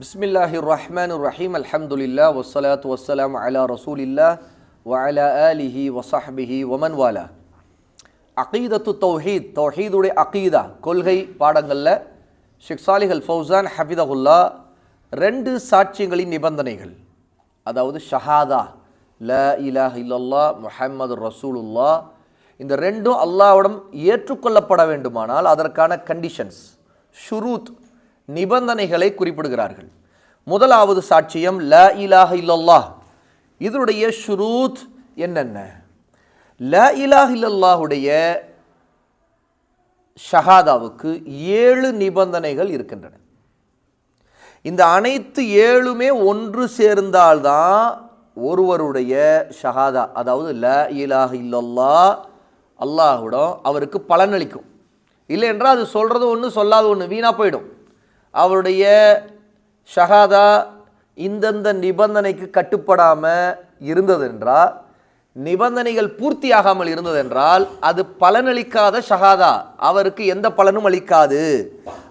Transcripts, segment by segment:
பிஸ்மில்லாஹி ரஹ்மான் ரஹீம் அல்ஹம்துலில்லா வசலாத் வசலாம் அலா ரசூலில்லா வஅலா ஆலிஹி வஸஹ்பிஹி ஒமன் வாலா அகீதத்து தௌஹீத் தௌஹீதுடைய அகீதா கொள்கை பாடங்களில் ஷேக் சாலிஹல் ஃபௌசான் ஹபிதகுல்லா ரெண்டு சாட்சியங்களின் நிபந்தனைகள். அதாவது ஷஹாதா ல இலாஹ் இல்லல்லா முஹம்மது ரசூலுல்லா இந்த ரெண்டும் அல்லாவிடம் ஏற்றுக்கொள்ளப்பட வேண்டுமானால் அதற்கான கண்டிஷன்ஸ் ஷுரூத் நிபந்தனைகளை குறிப்பிடுகிறார்கள். முதலாவது சாட்சியம் ல இலாஹ இல்லல்லாஹ். இதனுடைய ஷுரூத் என்னென்ன? ல இலாக இல்லல்லாஹுடைய ஷஹாதாவுக்கு ஏழு நிபந்தனைகள் இருக்கின்றன. இந்த அனைத்து ஏழுமே ஒன்று சேர்ந்தால்தான் ஒருவருடைய ஷஹாதா அதாவது ல இலாஹ இல்லல்லா அல்லாஹுடம் அவருக்கு பலனளிக்கும். இல்லை என்றால் அது சொல்கிறது ஒன்று சொல்லாத ஒன்று வீணாக போயிடும். அவருடைய ஷஹாதா இந்தந்த நிபந்தனைக்கு கட்டுப்படாமல் இருந்ததென்றால் நிபந்தனைகள் பூர்த்தியாகாமல் இருந்ததென்றால் அது பலனளிக்காத ஷஹாதா அவருக்கு எந்த பலனும் அளிக்காது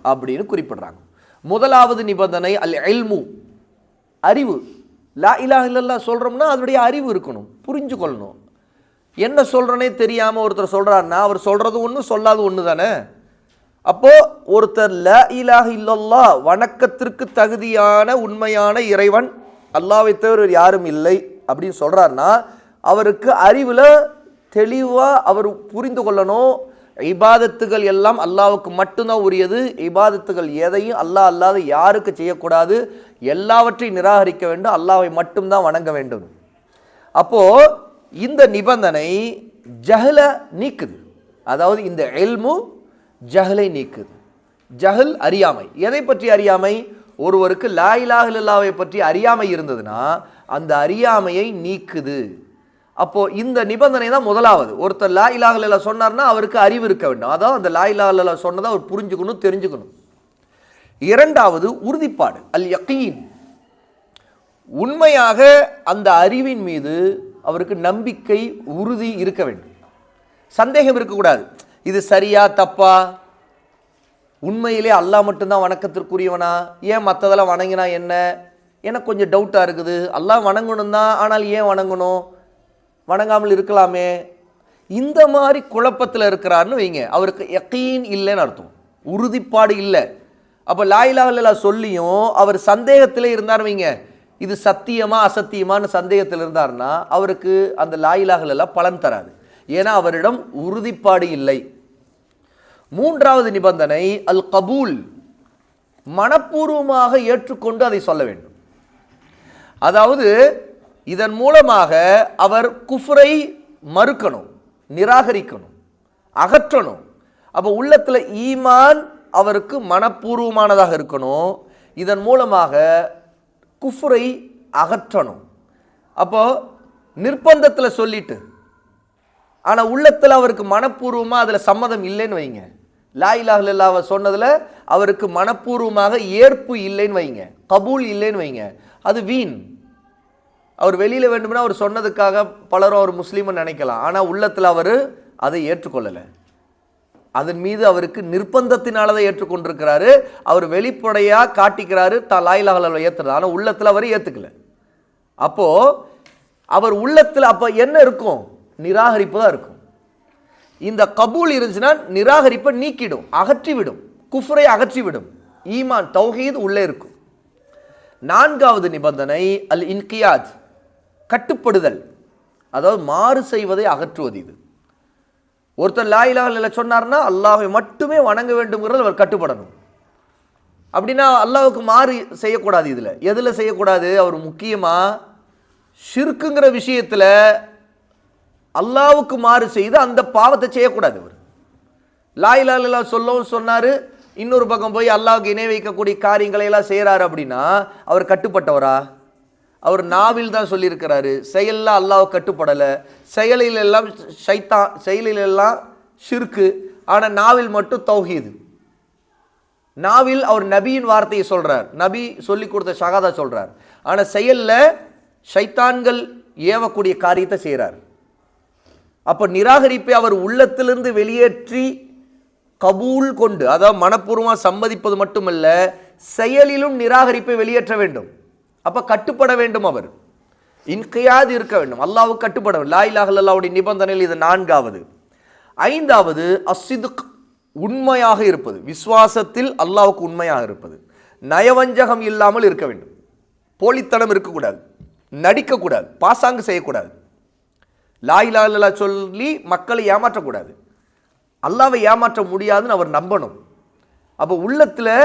அப்படின்னு குறிப்பிடுறாங்க. முதலாவது நிபந்தனை அல் எல்மு அறிவு. லா இலா இல்லல்லா சொல்கிறோம்னா அதனுடைய அறிவு இருக்கணும் புரிஞ்சு கொள்ளணும் என்ன சொல்கிறனே தெரியாமல் ஒருத்தர் சொல்கிறாருன்னா அவர் சொல்கிறது ஒன்று சொல்லாத ஒன்று தானே அப்போ ஒருத்தர் ல இலாக இல்லல்லா வணக்கத்திற்கு தகுதியான உண்மையான இறைவன் அல்லாவை தவிர யாரும் இல்லை அப்படின்னு சொல்கிறாருன்னா அவருக்கு அறிவில் தெளிவாக அவர் புரிந்து கொள்ளணும். இபாதத்துகள் எல்லாம் அல்லாவுக்கு மட்டும்தான் உரியது. இபாதத்துகள் எதையும் அல்லாஹ் அல்லாத யாருக்கு செய்யக்கூடாது. எல்லாவற்றையும் நிராகரிக்க வேண்டும். அல்லாவை மட்டும்தான் வணங்க வேண்டும். அப்போ இந்த நிபந்தனை ஜஹல நீக்குது. அதாவது இந்த எல்மு ஜஹலை நீக்குது. ஜஹல் அறியாமை. எதை பற்றி அறியாமை? ஒருவருக்கு லா இலாஹ இல்லல்லாவை பற்றி அறியாமை இருந்ததுன்னா அந்த அறியாமையை நீக்குது. அப்போ இந்த நிபந்தனை தான் முதலாவது. ஒருத்தர் லா இலாஹ சொன்னார்னா அவருக்கு அறிவு இருக்க வேண்டும். அதாவது அந்த லா இலாஹ சொன்னதை அவர் புரிஞ்சுக்கணும் தெரிஞ்சுக்கணும். இரண்டாவது உறுதிப்பாடு அல் யக்கீன் உண்மையாக அந்த அறிவின் மீது அவருக்கு நம்பிக்கை உறுதி இருக்க வேண்டும். சந்தேகம் இருக்கக்கூடாது. இது சரியா தப்பா? உண்மையிலே அல்லாஹ் மட்டும்தான் வணக்கத்திற்குரியவனா? ஏன் மற்றதெல்லாம் வணங்கினா என்ன? எனக்கு கொஞ்சம் டவுட்டாக இருக்குது. அல்லாஹ் வணங்கணும் தான் ஆனால் ஏன் வணங்கணும்? வணங்காமல் இருக்கலாமே. இந்த மாதிரி குழப்பத்தில் இருக்கிறாருன்னு வைங்க. அவருக்கு எக்கீன் இல்லைன்னு அர்த்தம். உறுதிப்பாடு இல்லை. அப்போ லாயிலாவில்லா சொல்லியும் அவர் சந்தேகத்தில் இருந்தார் வைங்க. இது சத்தியமா அசத்தியமான்னு சந்தேகத்தில் இருந்தார்னா அவருக்கு அந்த லாயிலாகலாம் பலன் தராது. ஏன்னா அவரிடம் உறுதிப்பாடு இல்லை. மூன்றாவது நிபந்தனை அல் கபூல் மனப்பூர்வமாக ஏற்றுக்கொண்டு அதை சொல்ல வேண்டும். அதாவது இதன் மூலமாக அவர் குஃப்ரை மறுக்கணும் நிராகரிக்கணும் அகற்றணும். அப்போ உள்ளத்தில் ஈமான் அவருக்கு மனப்பூர்வமானதாக இருக்கணும். இதன் மூலமாக குஃப்ரை அகற்றணும். அப்போது நிர்பந்தத்தில் சொல்லிட்டு ஆனால் உள்ளத்தில் அவருக்கு மனப்பூர்வமாக அதில் சம்மதம் இல்லைன்னு வைங்க. லாயிலாக இலாஹ் இல்லாவை சொன்னதில் அவருக்கு மனப்பூர்வமாக ஏற்பு இல்லைன்னு வைங்க. கபூல் இல்லைன்னு வைங்க. அது வீண். அவர் வெளியில் வேண்டும்னா அவர் சொன்னதுக்காக பலரும் அவர் முஸ்லீம்னு நினைக்கலாம். ஆனால் உள்ளத்தில் அவர் அதை ஏற்றுக்கொள்ளலை. அதன் மீது அவருக்கு நிர்பந்தத்தினால தான் ஏற்றுக்கொண்டிருக்கிறாரு. அவர் வெளிப்படையாக காட்டிக்கிறாரு. தான் லாயிலாக ஏற்றுறது ஆனால் உள்ளத்தில் அவர் ஏற்றுக்கல அப்போது அவர் உள்ளத்தில் அப்போ என்ன இருக்கும்? நிராகரிப்பு தான் இருக்கும். இந்த கபூல் இருந்துச்சுன்னா நிராகரிப்பை நீக்கிடும் அகற்றிவிடும் குஃப்ரை அகற்றிவிடும். ஈமான் தௌஹீத் உள்ளே இருக்கும். நான்காவது நிபந்தனை அல் இன்கியாஜ் கட்டுப்படுதல். அதாவது மாறு செய்வதை அகற்றுவது இது. ஒருத்தர் லாயிலாக இல்லை சொன்னார்னா அல்லாஹை மட்டுமே வணங்க வேண்டும்ங்கிறது அவர் கட்டுப்படணும். அப்படின்னா அல்லாவுக்கு மாறு செய்யக்கூடாது இதில். எதில் செய்யக்கூடாது? அவர் முக்கியமாக ஷிர்க்குங்கிற விஷயத்தில் அல்லாவுக்கு மாறு செய்து அந்த பாவத்தை செய்யக்கூடாது அவர் லா சொல்லவும் சொன்னார் இன்னொரு பக்கம் போய் அல்லாவுக்கு இணை வைக்கக்கூடிய காரியங்களை எல்லாம் செய்கிறாரு அப்படின்னா அவர் கட்டுப்பட்டவரா? அவர் நாவில் தான் சொல்லியிருக்கிறாரு செயலில் அல்லாஹ் கட்டுப்படலை. செயலில் எல்லாம் ஷைத்தான் செயலில் எல்லாம் ஷிர்கு ஆனால் நாவில் மட்டும் தௌஹீது. நாவில் அவர் நபியின் வார்த்தையை சொல்கிறார் நபி சொல்லி கொடுத்த ஷகாதா சொல்கிறார் ஆனால் செயலில் ஷைத்தான்கள் ஏவக்கூடிய காரியத்தை செய்கிறார் அப்போ நிராகரிப்பை அவர் உள்ளத்திலிருந்து வெளியேற்றி கபூல் கொண்டு அதாவது மனப்பூர்வமாக சம்மதிப்பது மட்டுமல்ல செயலிலும் நிராகரிப்பை வெளியேற்ற வேண்டும். அப்போ கட்டுப்பட வேண்டும் அவர். இன்கையாது இருக்க வேண்டும். அல்லாவுக்கு கட்டுப்பட வேண்டும். லா இலாஹ நிபந்தனையில் இது நான்காவது. ஐந்தாவது அஸ்ஸிதுக் உண்மையாக இருப்பது. விசுவாசத்தில் அல்லாவுக்கு உண்மையாக இருப்பது. நயவஞ்சகம் இல்லாமல் இருக்க வேண்டும். போலித்தனம் இருக்கக்கூடாது. நடிக்கக்கூடாது. பாசாங்கு செய்யக்கூடாது. லாயிலா சொல்லி மக்களை ஏமாற்றக்கூடாது. அல்லாவை ஏமாற்ற முடியாதுன்னு அவர் நம்பணும். அப்போ உள்ளத்தில்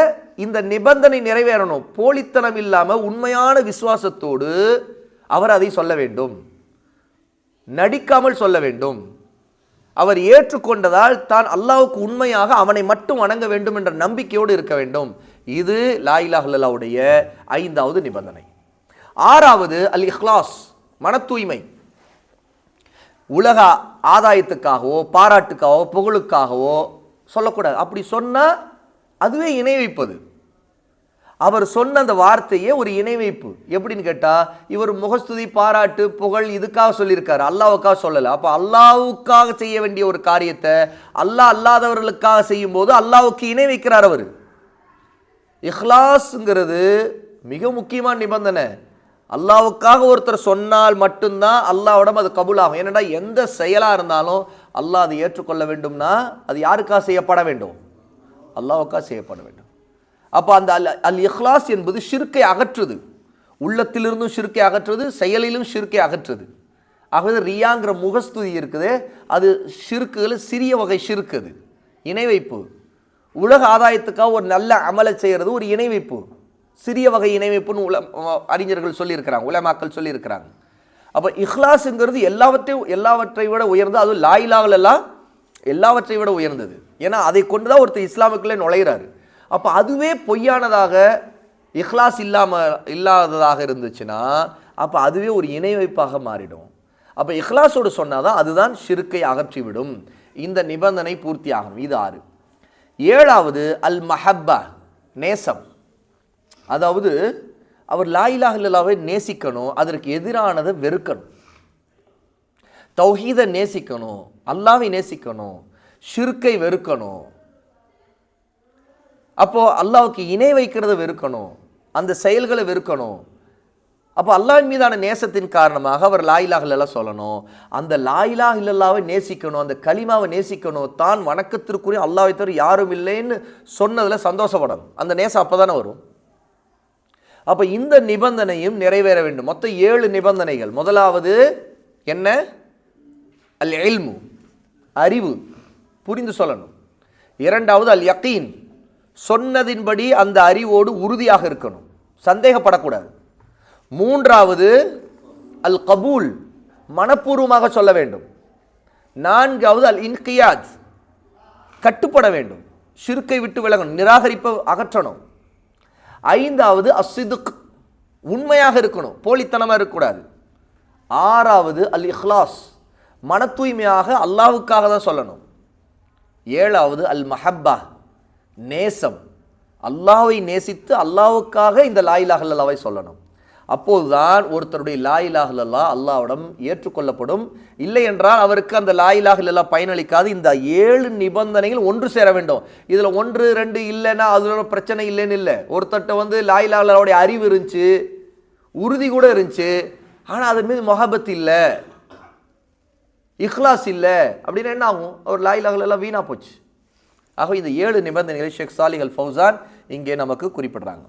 இந்த நிபந்தனை நிறைவேறணும். போலித்தனம் இல்லாமல் உண்மையான விசுவாசத்தோடு அவர் அதை சொல்ல வேண்டும். நடிக்காமல் சொல்ல வேண்டும். அவர் ஏற்றுக்கொண்டதால் தான் அல்லாவுக்கு உண்மையாக அவனை மட்டும் வணங்க வேண்டும் என்ற நம்பிக்கையோடு இருக்க வேண்டும். இது லா ஐந்தாவது நிபந்தனை. ஆறாவது அல் இஹ்லாஸ் மன தூய்மை உலக ஆதாயத்துக்காகவோ பாராட்டுக்காகவோ புகழுக்காகவோ சொல்லக்கூடாது. அப்படி சொன்னால் அதுவே இணை வைப்பது அவர் சொன்ன அந்த வார்த்தையே ஒரு இணை வைப்பு எப்படின்னு கேட்டால் இவர் முகஸ்துதி பாராட்டு புகழ் இதுக்காக சொல்லியிருக்காரு. அல்லாவுக்காக சொல்லலை. அப்போ அல்லாவுக்காக செய்ய வேண்டிய ஒரு காரியத்தை அல்லாஹ் அல்லாதவர்களுக்காக செய்யும்போது அல்லாவுக்கு இணை வைக்கிறார் அவர். இஹ்லாஸுங்கிறது மிக முக்கியமான நிபந்தனை. அல்லாவுக்காக ஒருத்தர் சொன்னால் மட்டும்தான் அல்லாவிடம் அது கபூலாகும். ஏன்னா எந்த செயலாக இருந்தாலும் அல்லாஹ் அதை ஏற்றுக்கொள்ள வேண்டும்னா அது யாருக்காக செய்யப்பட வேண்டும்? அல்லாவுக்காக செய்யப்பட வேண்டும். அப்போ அந்த அல் அல் இஹ்லாஸ் என்பது ஷிர்க்கை அகற்றுது. உள்ளத்திலிருந்தும் ஷிர்க்கை அகற்றுது செயலிலும் ஷிர்க்கை அகற்றுது. ஆகவே ரியாங்கிற முகஸ்துதி இருக்குது. அது ஷிர்க்குகள் சிறிய வகை ஷிர்க்கு அது. இணை வைப்பு உலக ஆதாயத்துக்காக ஒரு நல்ல அமலை செய்கிறது ஒரு இணை வைப்பு சிறிய வகை இணைமைப்புன்னு உலம் உல அறிஞர்கள் சொல்லியிருக்கிறாங்க உலமாக்கள் சொல்லியிருக்கிறாங்க. அப்போ இஹ்லாஸுங்கிறது எல்லாவற்றையும் எல்லாவற்றை விட உயர்ந்தது அதுவும் லாயிலாவிலெல்லாம் எல்லாவற்றை விட உயர்ந்தது. ஏன்னா அதை கொண்டு தான் ஒருத்தர் இஸ்லாமுக்குள்ளே நுழையிறாரு. அப்போ அதுவே பொய்யானதாக இஹ்லாஸ் இல்லாமல் இல்லாததாக இருந்துச்சுன்னா அப்போ அதுவே ஒரு இணை வைப்பாக மாறிடும். அப்போ இஹ்லாஸோடு சொன்னால் தான் அதுதான் ஷிருக்கை அகற்றிவிடும். இந்த நிபந்தனை பூர்த்தி ஆகணும் இது ஆறு. ஏழாவது அல் மஹப்பா நேசம். அதாவது அவர் லாயிலாக இல்லாவை நேசிக்கணும் அதற்கு எதிரானதை வெறுக்கணும். தௌஹீதை நேசிக்கணும் அல்லாவை நேசிக்கணும் ஷிர்கை வெறுக்கணும். அப்போது அல்லாவுக்கு இணை வைக்கிறத வெறுக்கணும் அந்த செயல்களை வெறுக்கணும். அப்போ அல்லாஹின் மீதான நேசத்தின் காரணமாக அவர் லாயிலாக இல்லல்லா சொல்லணும் அந்த லாயிலாக இல்லல்லாவை நேசிக்கணும் அந்த களிமாவை நேசிக்கணும் தான் வணக்கத்திற்குரிய அல்லாவை தவிர யாரும் இல்லைன்னு சொன்னதில் சந்தோஷப்படணும். அந்த நேசம் அப்போ தானே வரும். அப்போ இந்த நிபந்தனையும் நிறைவேற வேண்டும். மொத்தம் ஏழு நிபந்தனைகள். முதலாவது என்ன? அல் எல்மு அறிவு. புரிந்து சொல்லணும். இரண்டாவது அல் யக்கீன் சொன்னதின்படி அந்த அறிவோடு உறுதியாக இருக்கணும். சந்தேகப்படக்கூடாது. மூன்றாவது அல் கபூல் மனப்பூர்வமாக சொல்ல வேண்டும். நான்காவது அல் இன்கியாத் கட்டுப்பட வேண்டும். சிறுக்கை விட்டு விலகணும். நிராகரிப்பை அகற்றணும். ஐந்தாவது அஸ்ஸிதுக் உண்மையாக இருக்கணும். போலித்தனமாக இருக்கக்கூடாது. ஆறாவது அல் இஹ்லாஸ் மன தூய்மையாக அல்லாவுக்காக தான் சொல்லணும். ஏழாவது அல் மஹப்பா நேசம். அல்லாவை நேசித்து அல்லாவுக்காக இந்த லாயிலாக அல்லாவை சொல்லணும். அப்போதுதான் ஒருத்தருடைய லாயிலாக அல்லாவிடம் ஏற்றுக்கொள்ளப்படும். இல்லை என்றால் அவருக்கு அந்த லாயிலாக பயனளிக்காது. இந்த ஏழு நிபந்தனைகள் ஒன்று சேர வேண்டும். இதில் ஒன்று ரெண்டு இல்லைன்னா அதில் பிரச்சனை இல்லைன்னு இல்லை. ஒருத்தர்கிட்ட வந்து லாயிலாகலாவுடைய அறிவு இருந்துச்சு உறுதி கூட இருந்துச்சு. ஆனால் அதன் மீது மொஹபத் இல்லை இஹ்லாஸ் இல்லை அப்படின்னா என்ன ஆகும்? அவர் லாயிலாக வீணாக போச்சு. ஆக இந்த ஏழு நிபந்தனைகளை ஷேக் சாலிஹ் ஃபௌசான் இங்கே நமக்கு குறிப்பிடுறாங்க.